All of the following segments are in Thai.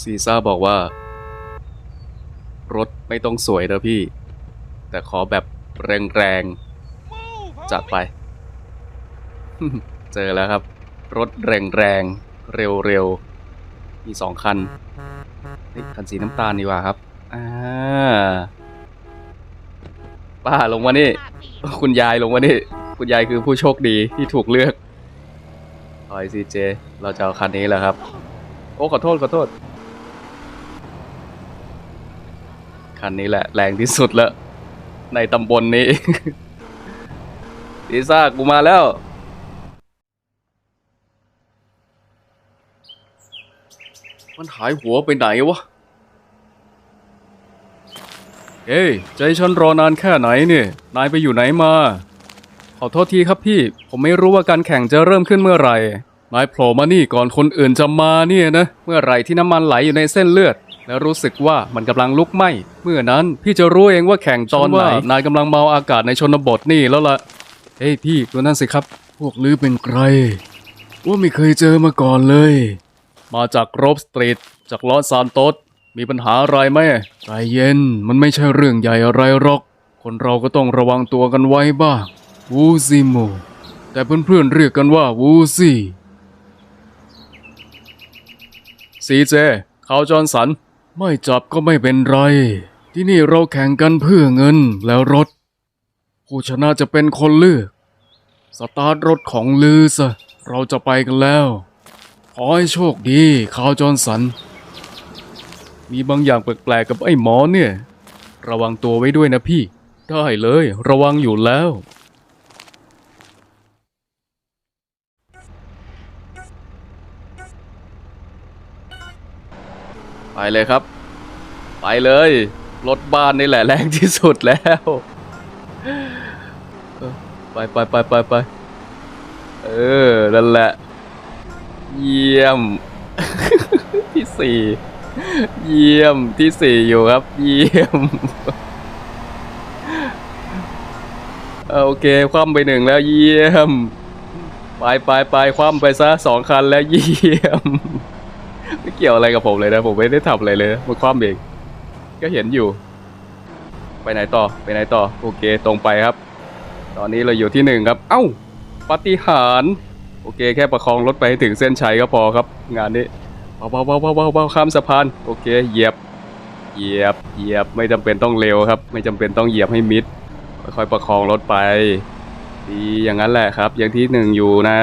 ซีซ่าบอกว่า รถไม่ต้องสวยนะพี่ แต่ขอแบบแรงๆ จัดไป เจอแล้วครับ รถแรงๆ เร็วๆ มีสองคันเฮ้ยคันสีน้ำตาลดีกว่าครับ อ่า ป้าลงมานี่ คุณยายลงมานี่ คุณยายคือผู้โชคดีที่ถูกเลือกถอยซีเจ เราจะเอาคันนี้แหละครับ โอ้ ขอโทษ ขอโทษ คันนี้แหละแรงที่สุดแล้ว ในตำบลนี้ลิซ่ากูมาแล้ว มันหายหัวไปไหนวะ เอ้ยใจฉันรอนานแค่ไหนเนี่ย นายไปอยู่ไหนมา ขอโทษทีครับพี่ ผมไม่รู้ว่าการแข่งจะเริ่มขึ้นเมื่อไหร่ นายโผล่มานี่ก่อนคนอื่นจะมาเนี่ยนะ เมื่อไหร่ที่น้ำมันไหลอยู่ในเส้นเลือด แล้วรู้สึกว่ามันกำลังลุกไหม้เมื่อนั้นพี่จะรู้เองว่าแข่งตอนไหนนายกำลังเมาอากาศในชนบทนี่แล้วล่ะเฮ้ยพี่ตัวนั่นสิครับ พวกลือเป็นใคร ว่าไม่เคยเจอมาก่อนเลย มาจากโรบสตรีทจากลอสซานโตสมีปัญหาอะไรไหมใจเย็นมันไม่ใช่เรื่องใหญ่อะไรหรอก คนเราก็ต้องระวังตัวกันไว้บ้าง วูซิโมแต่เพื่อนๆเรียกกันว่าวูซี่ซีเจคาวจอห์นสัน ไม่จับก็ไม่เป็นไร ที่นี่เราแข่งกันเพื่อเงินแล้วรถ ผู้ชนะจะเป็นคนเลือก สตาร์ทรถของลือซะเราจะไปกันแล้ว ขอให้โชคดีคาวจอนสัน มีบางอย่างแปลกๆกับไอ้หมอเนี่ย ระวังตัวไว้ด้วยนะพี่ ได้เลย ระวังอยู่แล้ว ไปเลยครับ ไปเลย รถบ้านนี่แหละแรงที่สุดแล้ว ไปไปไปไปไปเออ นั่นแหละ เยี่ยม ที่สี่ เยี่ยมที่สี่อยู่ครับ เยี่ยมโอเค คว่ำไปหนึ่งแล้วเยี่ยม ไปไปไปคว่ำไปซะสองคันแล้วเยี่ยม ไม่เกี่ยวอะไรกับผมเลยนะ ผมไม่ได้ทำอะไรเลยนะมันคว่ำเองก็เห็นอยู่ ไปไหนต่อไปไหนต่อ โอเค ตรงไปครับ ตอนนี้เราอยู่ที่หนึ่งครับ เอ้าปฏิหารโอเค แค่ประคองรถไปให้ถึงเส้นชัยก็พอครับ งานนี้เบาเบาเบาเบาเบาเบาข้ามสะพานโอเค เหยียบ เหยียบ เหยียบไม่จำเป็นต้องเร็วครับ ไม่จำเป็นต้องเหยียบให้มิด ค่อยๆประคองรถไป ดีอย่างนั้นแหละครับ อย่างที่หนึ่งอยู่นะ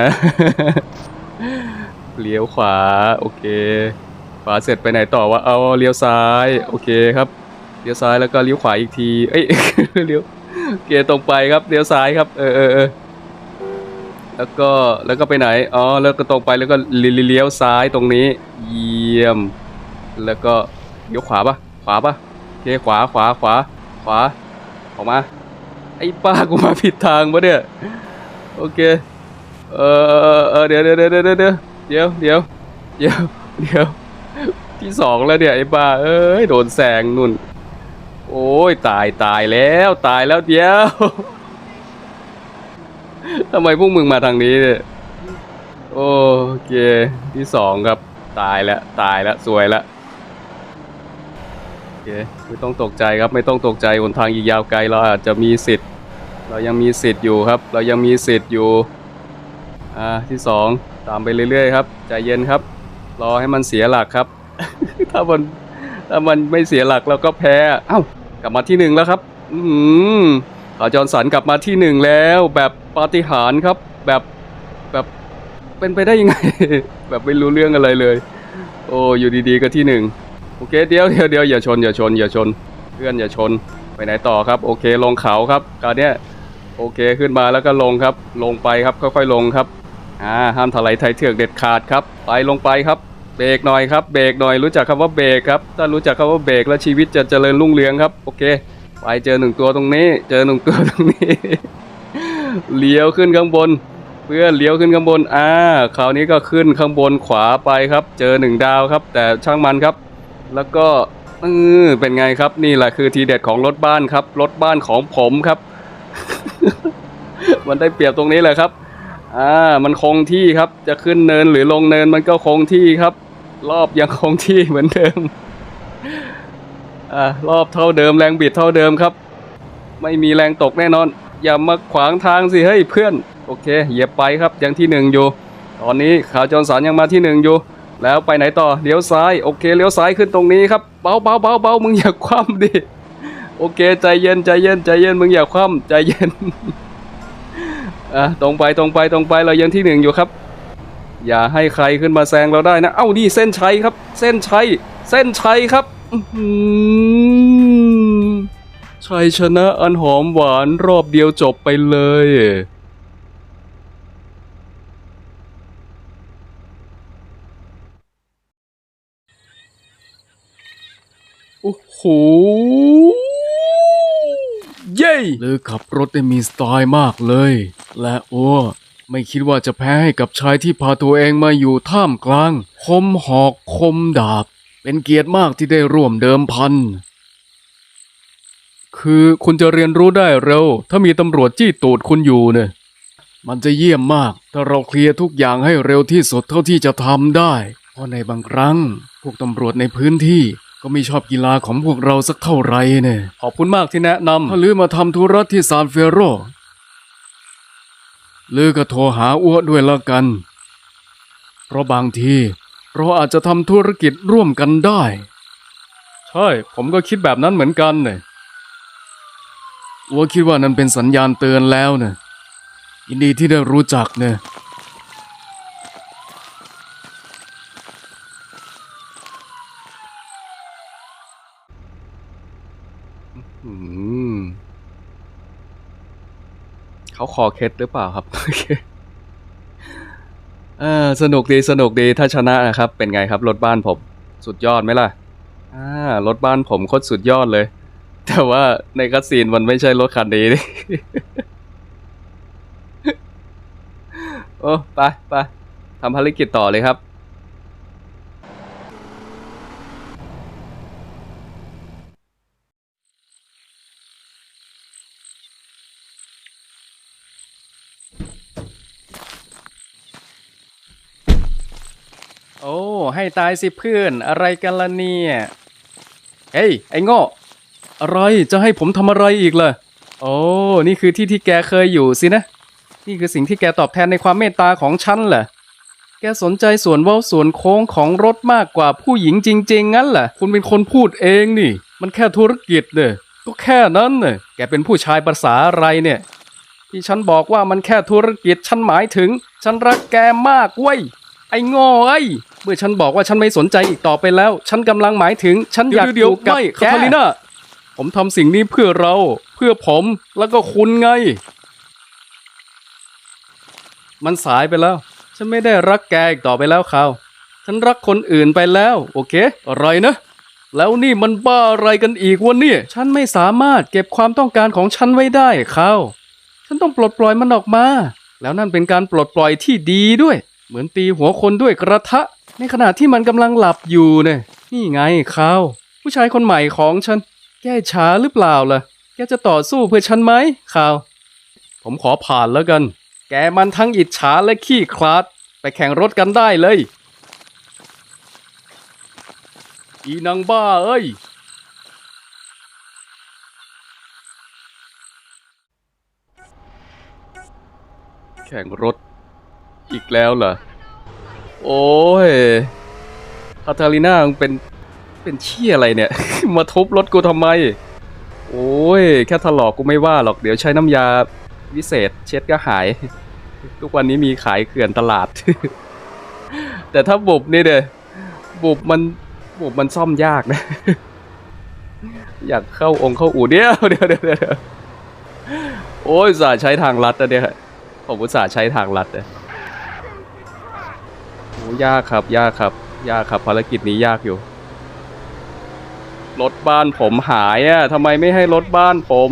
เลี้ยวขวา โอเค ขวาเสร็จไปไหนต่อวะเอาเลี้ยวซ้าย โอเคครับ เลี้ยวซ้ายแล้วก็เลี้ยวขวาอีกที เอ้ย เลี้ยวโอเคตรงไปครับ เลี้ยวซ้ายครับ เออเออเออแล้วก็แล้วก็ไปไหน อ๋อ แล้วก็ตรงไปแล้วก็เลี้ยวซ้ายตรงนี้ เยี่ยม แล้วก็เลี้ยวขวาปะขวาปะโอเคขวาขวาขวา ขวา ออกมา ไอ้ป้ากูมาผิดทางปะเนี่ย โอเค เออเออเดี๋ยวเดี๋ยวเดี๋ยวเดี๋ยว เดี๋ยวเดี๋ยวเดี๋ยวเดี๋ยวที่สองแล้วเนี่ยไอ้บ้าเอ้ยโดนแซงนุ่น โอ้ยตายตายแล้วตายแล้วเดี๋ยวทำไมพวกมึงมาทางนี้เนี่ยโอเคที่สองครับตายแล้วตายแล้วสวยแล้วโอเคไม่ต้องตกใจครับไม่ต้องตกใจหนทางอีกยาวไกลเราอาจจะมีสิทธิ์ เรายังมีสิทธิ์อยู่ครับ เรายังมีสิทธิ์อยู่อ่าที่สอง ตามไปเรื่อยๆครับใจเย็นครับ รอให้มันเสียหลักครับ ถ้ามันถ้ามันไม่เสียหลักเราก็แพ้เอ้ากลับมาที่หนึ่งแล้วครับ อืมขาวจอร์นสันกลับมาที่หนึ่งแล้วแบบปาฏิหาริย์ครับ แบบแบบเป็นไปได้ยังไง แบบไม่รู้เรื่องอะไรเลย โอ้อยู่ดีๆก็ที่หนึ่งโอเคเดี๋ยวเดี๋ยวเดี๋ยวอย่าชนอย่าชนอย่าชนเพื่อนอย่าชนไปไหนต่อครับ โอเคลงเขาครับคราวเนี้ยโอเคขึ้นมาแล้วก็ลงครับ ลงไปครับค่อยๆลงครับ อ่าห้ามถลายไทยเถือกเด็ดขาดครับ ไปลงไปครับ เบรกหน่อยครับ เบรกหน่อย รู้จักคำว่าเบรกครับ ถ้ารู้จักคำว่าเบรกแล้วชีวิตจะเจริญรุ่งเรืองครับ โอเค ไปเจอหนึ่งตัวตรงนี้ เจอหนึ่งตัวตรงนี้ เลี้ยวขึ้นข้างบน เพื่อเลี้ยวขึ้นข้างบน อ่า คราวนี้ก็ขึ้นข้างบนขวาไปครับ เจอหนึ่งดาวครับ แต่ช่างมันครับ แล้วก็เออเป็นไงครับ นี่แหละคือทีเด็ดของรถบ้านครับ รถบ้านของผมครับ มันได้เปรียบตรงนี้แหละครับ อ่ามันคงที่ครับ จะขึ้นเนินหรือลงเนินมันก็คงที่ครับ รอบยังคงที่เหมือนเดิมอ่ารอบเท่าเดิมแรงบิดเท่าเดิมครับ ไม่มีแรงตกแน่นอน อย่ามาขวางทางสิเฮ้ยเพื่อน โอเคเหยียบไปครับยังที่หนึ่งอยู่ ตอนนี้ข่าวจอนสันยังมาที่หนึ่งอยู่ แล้วไปไหนต่อเลี้ยวซ้ายโอเคเลี้ยวซ้ายขึ้นตรงนี้ครับเบาเบาเบาเบามึงอย่าคว่ำดิโอเค ใจเย็นใจเย็นใจเย็นมึงอย่าคว่ำใจเย็น อะตรงไปตรงไปตรงไปเรายังที่หนึ่งอยู่ครับ อย่าให้ใครขึ้นมาแซงเราได้นะ เอ้านี่เส้นชัยครับ เส้นชัยเส้นชัยครับชัยชนะอันหอมหวานรอบเดียวจบไปเลยโอ้โห เย้หรือขับรถได้มีสไตล์มากเลย และโอ้ไม่คิดว่าจะแพ้ให้กับชายที่พาตัวเองมาอยู่ท่ามกลาง คมหอกคมดาบ เป็นเกียรติมากที่ได้ร่วมเดิมพัน คือคุณจะเรียนรู้ได้เร็ว ถ้ามีตำรวจจี้ตูดคุณอยู่เนี่ยมันจะเยี่ยมมาก ถ้าเราเคลียร์ทุกอย่างให้เร็วที่สุดเท่าที่จะทำได้ เพราะในบางครั้ง พวกตำรวจในพื้นที่ ก็ไม่ชอบกีฬาของพวกเราสักเท่าไหร่เนี่ยขอบคุณมากที่แนะนำถ้าลือมาทำธุระที่ซานเฟโรลือก็โทรหาอ้วด้วยละกัน เพราะบางที เราอาจจะทำธุรกิจร่วมกันได้ ใช่ ผมก็คิดแบบนั้นเหมือนกันเนี่ยอ้วคิดว่านั้นเป็นสัญญาณเตือนแล้วเนี่ยยินดีที่ได้รู้จักเนี่ย อืม เขา คอเคสหรือเปล่าครับโอเคเออสนุกดีสนุกดีถ้าชนะนะครับ เป็นไงครับรถบ้านผม สุดยอดไหมล่ะอ่ารถบ้านผมโคตรสุดยอดเลย แต่ว่าในคัสซีนมันไม่ใช่รถคันนี้นี่โอ้ไปไปทำภารกิจต่อเลยครับ โอ้ ให้ตายสิเพื่อน อะไรกันละเนี่ย เฮ้ย ไอ้โง่ อะไร จะให้ผมทำอะไรอีกล่ะ โอ้ นี่คือที่ที่แกเคยอยู่สินะ นี่คือสิ่งที่แกตอบแทนในความเมตตาของฉันเหรอ แกสนใจส่วนเว้าส่วนโค้งของรถมากกว่าผู้หญิงจริง ๆ งั้นเหรอคุณเป็นคนพูดเองนี่ มันแค่ธุรกิจเนี่ยก็แค่นั้นเนี่ยแกเป็นผู้ชายภาษาอะไรเนี่ย ที่ฉันบอกว่ามันแค่ธุรกิจ ฉันหมายถึง ฉันรักแกมากเว้ย ไอ้โง่ไอ้ย เมื่อฉันบอกว่าฉันไม่สนใจอีกต่อไปแล้ว ฉันกำลังหมายถึง ฉันอยากอยู่กับแกคาทาลิน่าผมทำสิ่งนี้เพื่อเราเพื่อผมแล้วก็คุณไง มันสายไปแล้ว ฉันไม่ได้รักแกอีกต่อไปแล้วเขาวฉันรักคนอื่นไปแล้ว โอเค อะไรนะ แล้วนี่มันบ้าอะไรกันอีกวะเนี่ย ฉันไม่สามารถเก็บความต้องการของฉันไว้ได้เขาวฉันต้องปลดปล่อยมันออกมา แล้วนั่นเป็นการปลดปล่อยที่ดีด้วย เหมือนตีหัวคนด้วยกระทะ ในขณะที่มันกำลังหลับอยู่เนี่ยนี่ไงเขาวผู้ชายคนใหม่ของฉัน แกช้าหรือเปล่าล่ะ แกจะต่อสู้เพื่อฉันไหมข่าว ผมขอผ่านแล้วกัน แกมันทั้งอิจฉาและขี้คลาด ไปแข่งรถกันได้เลย อีนางบ้าเอ้ย แข่งรถ อีกแล้วเหรอ โอ้ยคาทาลิน่ามึงเป็นเป็นเชี่ยอะไรเนี่ย มาทุบรถกูทำไม โอ้ย แค่ถลอกกูไม่ว่าหรอกเดี๋ยวใช้น้ำยาวิเศษ เช็ดก็หาย ทุกวันนี้มีขายเกลื่อนตลาด แต่ถ้าบุบนี่เด้อบุบมันบุบมันซ่อมยากนะ อยากเข้าองค์เข้าอู่เดียวเดียวเดียวเดียวโอ้ยสาใช้ทางลัดนะเนี่ยผมอุตส่าห์ใช้ทางลัดนะโอ้ ยากครับ ยากครับ ยากครับภารกิจนี้ยากอยู่ รถบ้านผมหายอะทำไมไม่ให้รถบ้านผม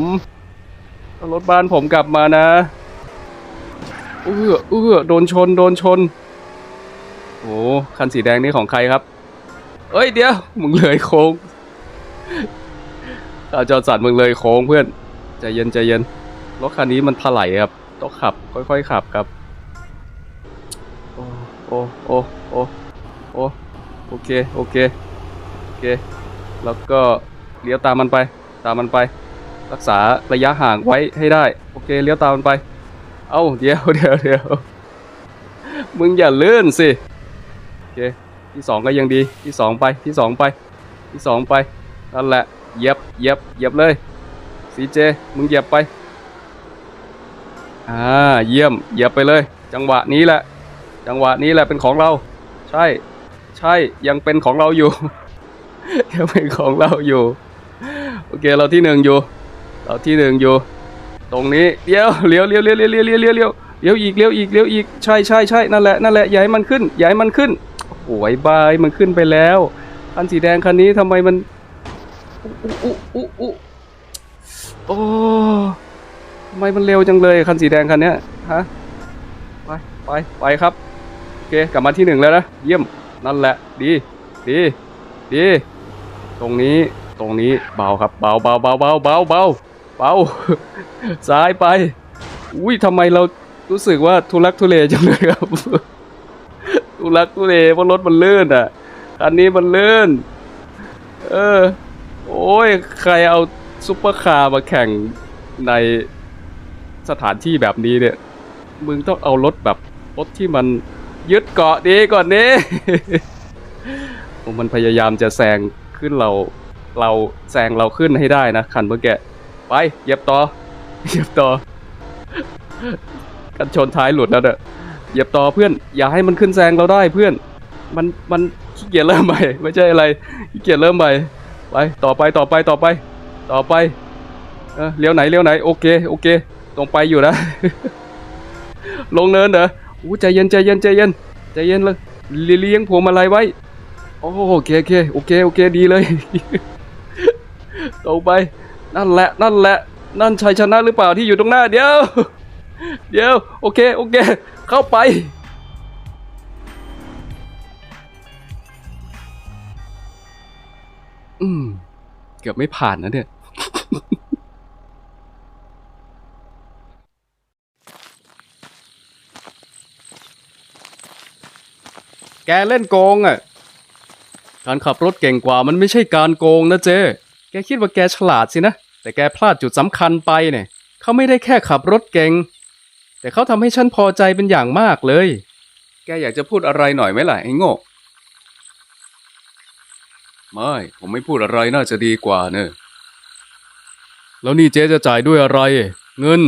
รถบ้านผมกลับมานะ เออเออโดนชน โดนชน โอ้คันสีแดงนี่ของใครครับ เอ้ยเดี๋ยว มึงเลยโค้งอาจอสันมึงเลยโค้งเพื่อน ใจเย็นใจเย็น รถคันนี้มันถลายครับ ต้องขับ ค่อยๆขับครับ โอ้โอ้โอ้โอ้โอเคโอเคโอเค แล้วก็เลี้ยวตามมันไป ตามมันไป รักษาระยะห่างไว้ให้ได้ โอเคเลี้ยวตามมันไป เอ้าเดี๋ยวเดี๋ยวเดี๋ยวมึงอย่าเลื่อนสิโอเคที่สองก็ยังดีที่สองไปที่สองไป ที่สองไปนั่นแหละเหยียบเหยียบเหยียบเลยซีเจมึงเหยียบไปอ่าเยี่ยมเหยียบไปเลย จังหวะนี้แหละ จังหวะนี้แหละเป็นของเรา ใช่ ใช่ยังเป็นของเราอยู่ ยังเป็นของเราอยู่ โอเคเราที่หนึ่งอยู่ เราที่หนึ่งอยู่ ตรงนี้เลี้ยวเลี้ยวเลี้ยวเลี้ยวเลี้ยวเลี้ยวเลี้ยวเลี้ยวเลี้ยวเลี้ยวอีกเลี้ยวอีกเลี้ยวอีกใช่ใช่ใช่นั่นแหละนั่นแหละอย่าให้มันขึ้นอย่าให้มันขึ้นโอ้ยบายมันขึ้นไปแล้วคันสีแดงคันนี้ทำไมมันอุ๊อุ๊อุ๊อุ๊โอ้ทำไมมันเร็วจังเลยคันสีแดงคันเนี้ยฮะไปไปไปครับ เคกลับมาที่หนึ่งแล้วนะ เยี่ยมนั่นแหละ ดี ดี ดี ตรงนี้ตรงนี้เบาครับเบาเบาเบาเบาเบาเบาเบาซ้ายไป อุ้ยทำไมเรารู้สึกว่าทุลักทุเลจังเลยครับทุลักทุเลเพราะรถมันลื่นอะคันนี้มันลื่น เออ โอ้ย ใครเอาซุปเปอร์คาร์มาแข่งในสถานที่แบบนี้เนี่ย มึงต้องเอารถแบบรถที่มัน ยึดเกาะดีก่อนนี้มันพยายามจะแซงขึ้นเรา เราแซงเราขึ้นให้ได้นะคันเมื่อกี้ไปเหยียบต่อเหยียบต่อ กันชนท้ายหลุดแล้วเด้อเหยียบต่อเพื่อน อย่าให้มันขึ้นแซงเราได้เพื่อน มันมันขี้เกียจเริ่มใหม่ไม่ใช่อะไรขี้เกียจเริ่มใหม่ไปต่อไปต่อไปต่อไป ต่อไปเออเลี้ยวไหนเลี้ยวไหน โอเคโอเค ตรงไปอยู่นะ ลงเนินเหรอ อู้ใจเย็นใจเย็นใจเย็นใจเย็นเลยเลี้ยงผมอะไรไว้โอ้โอเคโอเคโอเคโอเคดีเลยตรงไปนั่นแหละนั่นแหละ นั่นชัยชนะหรือเปล่าที่อยู่ตรงหน้าเดี๋ยวเดี๋ยวโอเคโอเค เข้าไปอืมเกือบไม่ผ่านนะเนี่ย แกเล่นโกงอะ การขับรถเก่งกว่ามันไม่ใช่การโกงนะเจแกคิดว่าแกฉลาดสินะ แต่แกพลาดจุดสำคัญไปเนี่ย เขาไม่ได้แค่ขับรถเก่ง แต่เขาทำให้ฉันพอใจเป็นอย่างมากเลย แกอยากจะพูดอะไรหน่อยไหมล่ะไอ้โง่ไม่ ผมไม่พูดอะไรน่าจะดีกว่าเนอะแล้วนี่เจ๊จะจ่ายด้วยอะไร เงิน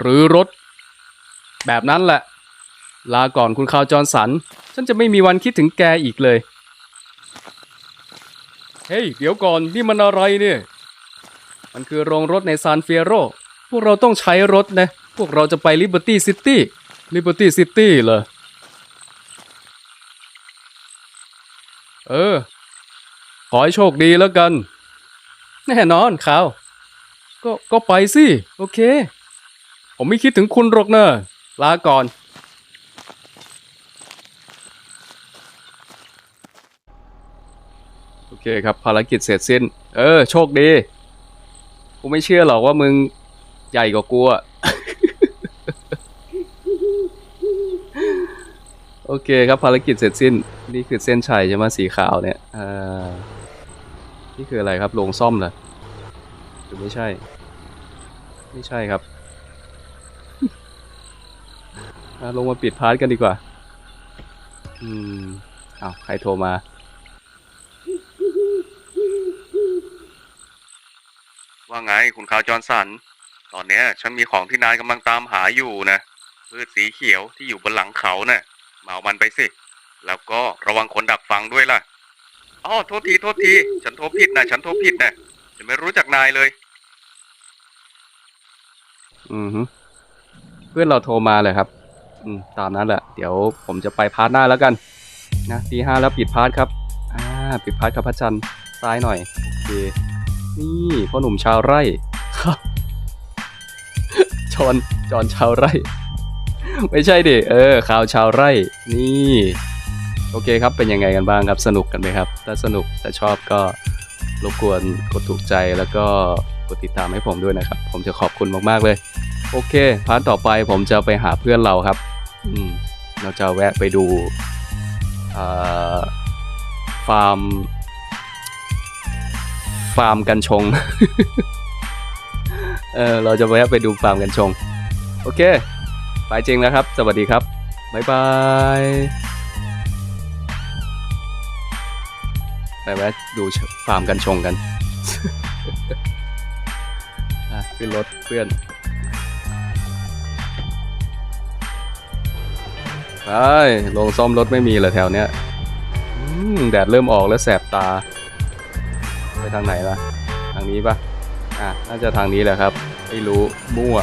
หรือรถ แบบนั้นแหละ ลาก่อนคุณคาวจอร์นสัน ฉันจะไม่มีวันคิดถึงแกอีกเลย เฮ้ย เดี๋ยวก่อนนี่มันอะไรเนี่ย มันคือโรงรถในซานเฟียโร พวกเราต้องใช้รถนะ พวกเราจะไปลิเบอร์ตี้ซิตี้ ลิเบอร์ตี้ซิตี้เหรอ เออ ขอให้โชคดีแล้วกัน แน่นอนข่าว ก็ ก็ไปสิ โอเค ผมไม่คิดถึงคุณหรอกนะลาก่อน โอ เคครับภารกิจเสร็จสิ้น เออ โชคดี กูไม่เชื่อหรอกว่ามึงใหญ่กว่ากูอะโอเคครับภารกิจเสร็จสิ้น นี่คือเส้นชัยใช่ไหมสีขาวเนี่ยอ่านี่คืออะไรครับโรงซ่อมเหรอหรือไม่ใช่ ไม่ใช่ครับลงมาปิดพาร์ทกันดีกว่า อืมอ้าวใครโทรมา ว่าไงคุณขาวจอร์นสัน ตอนเนี้ย ฉันมีของที่นายกำลังตามหาอยู่นะพืชสีเขียวที่อยู่บนหลังเขาน่ะมาเอามันไปสิ แล้วก็ระวังคนดักฟังด้วยล่ะอ๋อโทษทีโทษที ฉันโทรผิดนะฉันโทรผิดนะฉันไม่รู้จักนายเลย อือฮึเพื่อนเราโทรมาเลยครับ อืม ตามนั้นแหละ เดี๋ยวผมจะไปพาร์ทหน้าแล้วกัน นะตีห้าแล้วปิดพาร์ทครับ อ่า ปิดพาร์ทครับพระจันทร์ซ้ายหน่อย โอเค นี่พ่อหนุ่มชาวไร่ครับจอนจอนชาวไร่ ไม่ใช่ดิเออข่าวชาวไร่ นี่ โอเคครับเป็นยังไงกันบ้างครับ สนุกกันไหมครับ ถ้าสนุกถ้าชอบก็รบกวนกดถูกใจแล้วก็กดติดตามให้ผมด้วยนะครับ ผมจะขอบคุณมากๆเลย โอเค พาร์ทต่อไปผมจะไปหาเพื่อนเราครับ อืม เราจะแวะไปดูฟาร์ม ฟาร์มกันชง เออเราจะแวะไปดูฟาร์มกันชง โอเค ไปจริงแล้วครับ สวัสดีครับ บ๊ายบายไปแวะดูฟาร์มกันชงกันขึ้นรถเพื่อนไปลงซ่อมรถไม่มีเหรอแถวเนี้ยแดดเริ่มออกแล้วแสบตา ไปทางไหนล่ะ ทางนี้ปะอะ น่าจะทางนี้แหละครับ ไม่รู้ มั่ว